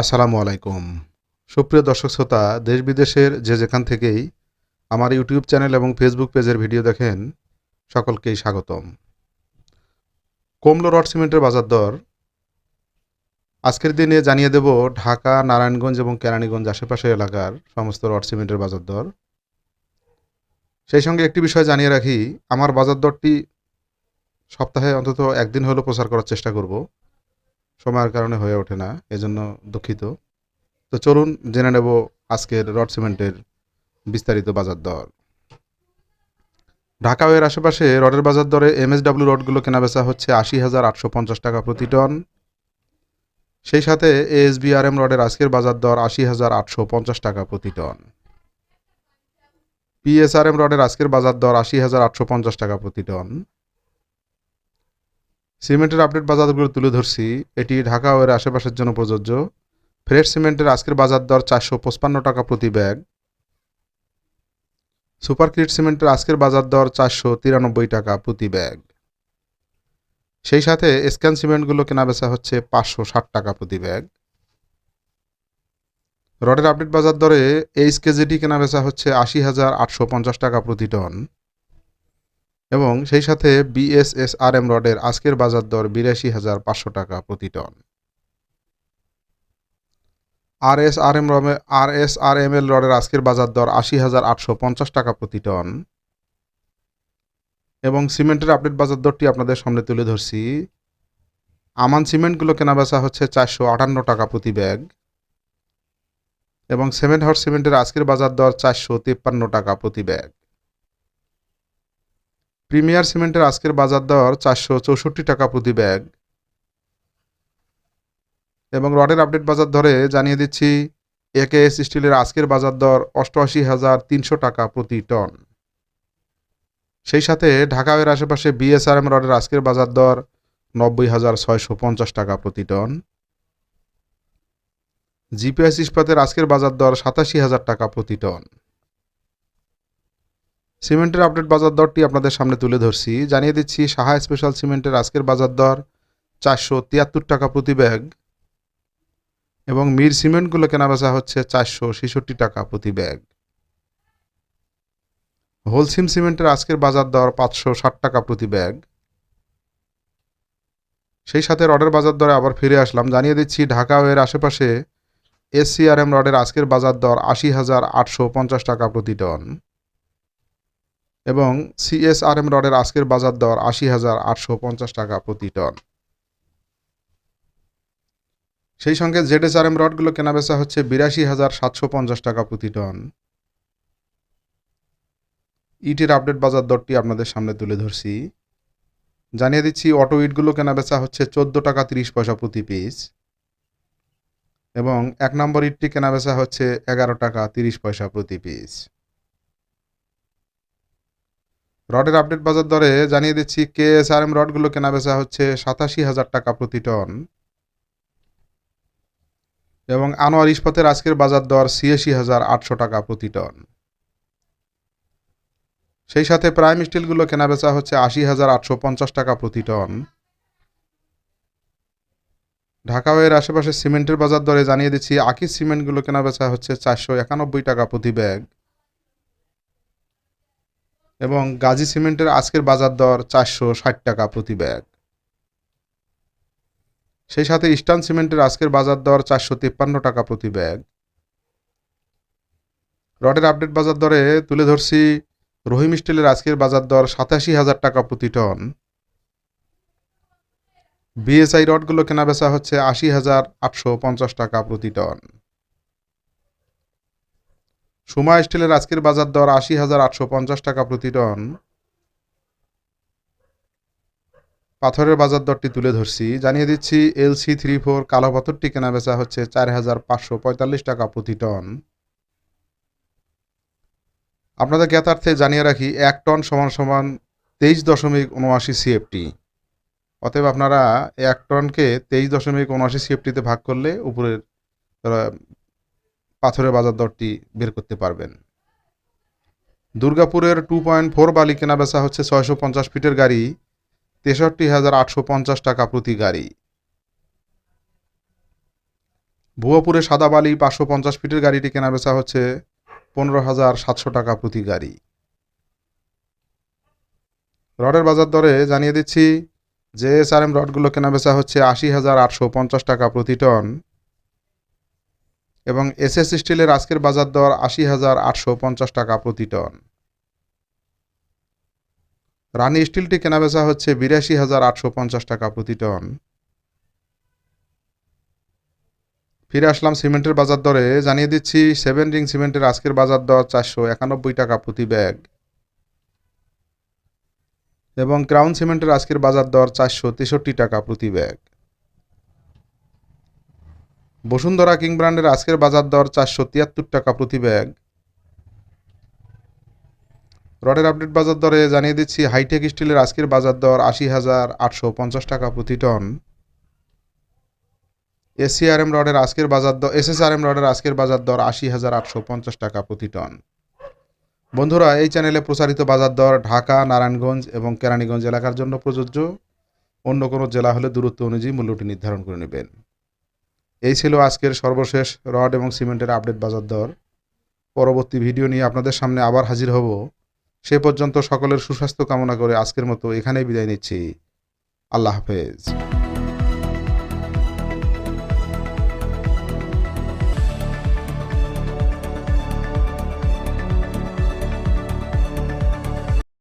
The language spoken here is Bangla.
আসসালামু আলাইকুম। সুপ্রিয় দর্শক শ্রোতা, দেশ বিদেশের যে যেখান থেকেই আমার ইউটিউব চ্যানেল এবং ফেসবুক পেজের ভিডিও দেখেন, সকলকেই স্বাগতম। কমলো রড সিমেন্টের বাজার দর, আজকের দিনে জানিয়ে দেব ঢাকা, নারায়ণগঞ্জ এবং কেরানীগঞ্জ আশেপাশের এলাকার সমস্ত রড সিমেন্টের বাজার দর। সেই সঙ্গে একটি বিষয় জানিয়ে রাখি, আমার বাজার দরটি সপ্তাহে অন্তত একদিন হলেও প্রচার করার চেষ্টা করব। সময়ের কারণে হয়ে ওঠে না, এজন্য দুঃখিত। তো চলুন জেনে নেব আজকের রড সিমেন্টের বিস্তারিত বাজার দর। ঢাকা আশেপাশে রডের বাজার দরে এমএসডাব্লিউ রডগুলো কেনাবেচা হচ্ছে আশি হাজার আটশো পঞ্চাশ টাকা প্রতি টন। সেই সাথে এএসবিআরএম রডের আজকের বাজার দর আশি হাজার আটশো পঞ্চাশ টাকা প্রতি টন। পিএসআরএম রডের আজকের বাজার দর আশি হাজার আটশো পঞ্চাশ টাকা প্রতি টন। সিমেন্টের আপডেট বাজারগুলো তুলে ধরছি। এটি ঢাকা ও এর আশেপাশের জন্য প্রযোজ্য। ফ্রেশ সিমেন্টের আজকের বাজার দর চারশো পঁচপান্ন টাকা প্রতি ব্যাগ। সুপার ক্রিট সিমেন্টের আজকের বাজার দর চারশো তিরানব্বই টাকা প্রতি ব্যাগ। সেই সাথে স্ক্যান সিমেন্টগুলো কেনা বেচা হচ্ছে পাঁচশো ষাট টাকা প্রতি ব্যাগ। রডের আপডেট বাজার দরে এইচ কেজিটি কেনা বেচা হচ্ছে আশি হাজার আটশো পঞ্চাশ টাকা প্রতি টন। এবং সেই সাথে বিএসএসআরএম রডের আজকের বাজার দর বিরাশি হাজার পাঁচশো টাকা প্রতি ton. R S R M রমে R S R M L রডের আজকের বাজার দর আশি হাজার আটশো পঞ্চাশ টাকা প্রতি টন। এবং সিমেন্টের আপডেট বাজার দরটি আপনাদের সামনে তুলে ধরছি। আমান সিমেন্টগুলো কেনা বেচা হচ্ছে চারশো আটান্ন টাকা প্রতি ব্যাগ। এবং সেভেন হর্স সিমেন্টের আজকের বাজার দর চারশো তিপ্পান্ন টাকা প্রতি ব্যাগ। প্রিমিয়ার সিমেন্টের আজকের বাজার দর চারশো চৌষট্টি টাকা প্রতি ব্যাগ। এবং রডের আপডেট বাজার ধরে জানিয়ে দিচ্ছি, একেএস স্টিলের আজকের বাজার দর অষ্টআশি হাজার তিনশো টাকা প্রতি টন। সেই সাথে ঢাকা এর আশেপাশে বিএসআরএম রডের আজকের বাজার দর নব্বই হাজার ছয়শো পঞ্চাশ টাকা প্রতি টন। জিপিএস ইস্পাতের আজকের বাজার দর সাতাশি হাজার টাকা প্রতি টন। সিমেন্টের আপডেট বাজার দরটি আপনাদের সামনে তুলে ধরছি। জানিয়ে দিচ্ছি, সাহা স্পেশাল সিমেন্টের আজকের বাজার দর চারশো তিয়াত্তর টাকা প্রতি ব্যাগ এবং মির সিমেন্টগুলো কেনাবেচা হচ্ছে চারশো ছেষট্টি টাকা প্রতি ব্যাগ। হোলসিম সিমেন্টের আজকের বাজার দর পাঁচশো ষাট টাকা প্রতি ব্যাগ। সেই সাথে রডের বাজার দরে আবার ফিরে আসলাম। জানিয়ে দিচ্ছি, ঢাকা ও এর আশেপাশে এসসিআরএম রডের আজকের বাজার দর আশি হাজার আটশো পঞ্চাশ টাকা প্রতি টন। এবং সিএসআরএম রডের আজকের বাজার দর আশি হাজার আটশো পঞ্চাশ টাকা প্রতি টন। সেই সঙ্গে জেডএসআরএম রডগুলো কেনাবেচা হচ্ছে বিরাশি হাজার সাতশো পঞ্চাশ টাকা প্রতি টন। ইটের আপডেট বাজার দরটি আপনাদের সামনে তুলে ধরছি। জানিয়ে দিচ্ছি, অটো ইটগুলো কেনাবেচা হচ্ছে চোদ্দ টাকা তিরিশ পয়সা প্রতি পিস এবং এক নম্বর ইটটি কেনাবেচা হচ্ছে এগারো টাকা তিরিশ পয়সা প্রতি পিস। রডের আপডেট বাজার দরে জানিয়ে দিচ্ছি কে এস আর এম রডগুলো কেনাবেচা হচ্ছে সাতাশি হাজার টাকা প্রতি টন। এবং আনোয়ার ইস্পাতের আজকের বাজার দর ছিয়াশি হাজার আটশো টাকা প্রতি টন। সেই সাথে প্রাইম স্টিলগুলো কেনাবেচা হচ্ছে আশি হাজার আটশো পঞ্চাশ টাকা প্রতি টন। ঢাকা ওয়ের আশেপাশে সিমেন্টের বাজার দরে জানিয়ে দিচ্ছি আকিস সিমেন্টগুলো কেনাবেচা হচ্ছে চারশো একানব্বই টাকা প্রতি ব্যাগ। এবং গাজী সিমেন্টের আজকের বাজার দর চারশো ষাট টাকা প্রতি ব্যাগ। সেই সাথে ইস্টার্ন সিমেন্টের আজকের বাজার দর চারশো তিপ্পান্ন টাকা প্রতি ব্যাগ। রডের আপডেট বাজার দরে তুলে ধরছি, রহিম স্টিলের আজকের বাজার দর সাতাশি হাজার টাকা প্রতি টন। বিএসআই রডগুলো কেনা বেচা হচ্ছে আশি হাজার আটশো পঞ্চাশ টাকা প্রতি টন। সুমা স্টিলের আজকের বাজার দর আশি হাজার আটশো পঞ্চাশ টাকা প্রতি টন। পাথরের বাজার দরটি তুলে ধরছি। জানিয়ে দিচ্ছি, এলসি থ্রি ফোর কালো পাথরটি কেনা বেচা হচ্ছে চার হাজার পাঁচশো পঁয়তাল্লিশ টাকা প্রতি টন। আপনাদের জ্ঞাতার্থে জানিয়ে রাখি, এক টন সমান সমান তেইশ দশমিক উনআশি সিএফটি। অতএব আপনারা এক টনকে তেইশ দশমিক উনআশি সিএফটিতে ভাগ করলে উপরের পাথরের বাজার দরটি বের করতে পারবেন। দুর্গাপুরের টু পয়েন্ট ফোর বালি কেনা বেচা হচ্ছে ছয়শো পঞ্চাশ ফিটের গাড়ি, তেষট্টি হাজার আটশো পঞ্চাশ টাকা প্রতি গাড়ি। ভুয়াপুরে সাদা বালি পাঁচশো পঞ্চাশ ফিটের গাড়িটি কেনা বেচা হচ্ছে পনেরো হাজার সাতশো টাকা প্রতি গাড়ি। রডের বাজার দরে জানিয়ে দিচ্ছি যে এসআরএম রডগুলো কেনা বেচা হচ্ছে আশি হাজার আটশো পঞ্চাশ টাকা প্রতি টন। এবং এসএস স্টিলের আজকের বাজার দর আশি হাজার আটশো পঞ্চাশ টাকা প্রতি টন। রানী স্টিলটি কেনা বেচা হচ্ছে বিরাশি হাজার আটশো পঞ্চাশ টাকা প্রতি টন। ফিরে আসলাম সিমেন্টের বাজার দরে। জানিয়ে দিচ্ছি, সেভেন রিং সিমেন্টের আজকের বাজার দর চারশো একানব্বই টাকা প্রতি ব্যাগ। এবং ক্রাউন সিমেন্টের আজকের বাজার দর চারশো তেষট্টি টাকা প্রতি ব্যাগ। বসুন্ধরা কিং ব্র্যান্ডের আজকের বাজার দর চারশো তিয়াত্তর টাকা প্রতি ব্যাগ। রডের আপডেট বাজার দরে জানিয়ে দিচ্ছি, হাইটেক স্টিলের আজকের বাজার দর আশি হাজার আটশো পঞ্চাশ টাকা প্রতি টন। এসিআরএম রডের আজকের বাজার দর, এসএসআরএম রডের আজকের বাজার দর আশি হাজার আটশো পঞ্চাশ টাকা প্রতি টন। বন্ধুরা, এই চ্যানেলে প্রচারিত বাজার দর ঢাকা, নারায়ণগঞ্জ এবং কেরানীগঞ্জ এলাকার জন্য প্রযোজ্য। অন্য কোনো জেলা হলে দূরত্ব অনুযায়ী মূল্যটি নির্ধারণ করে নেবেন। এই ছিল আজকের সর্বশেষ রড এবং সিমেন্টের আপডেট বাজার দর। পরবর্তী ভিডিও নিয়ে আপনাদের সামনে আবার হাজির হব। সে পর্যন্ত সকলের সুস্বাস্থ্য কামনা করে আজকের মতো এখানেই বিদায় নিচ্ছি। আল্লাহ হাফেজ।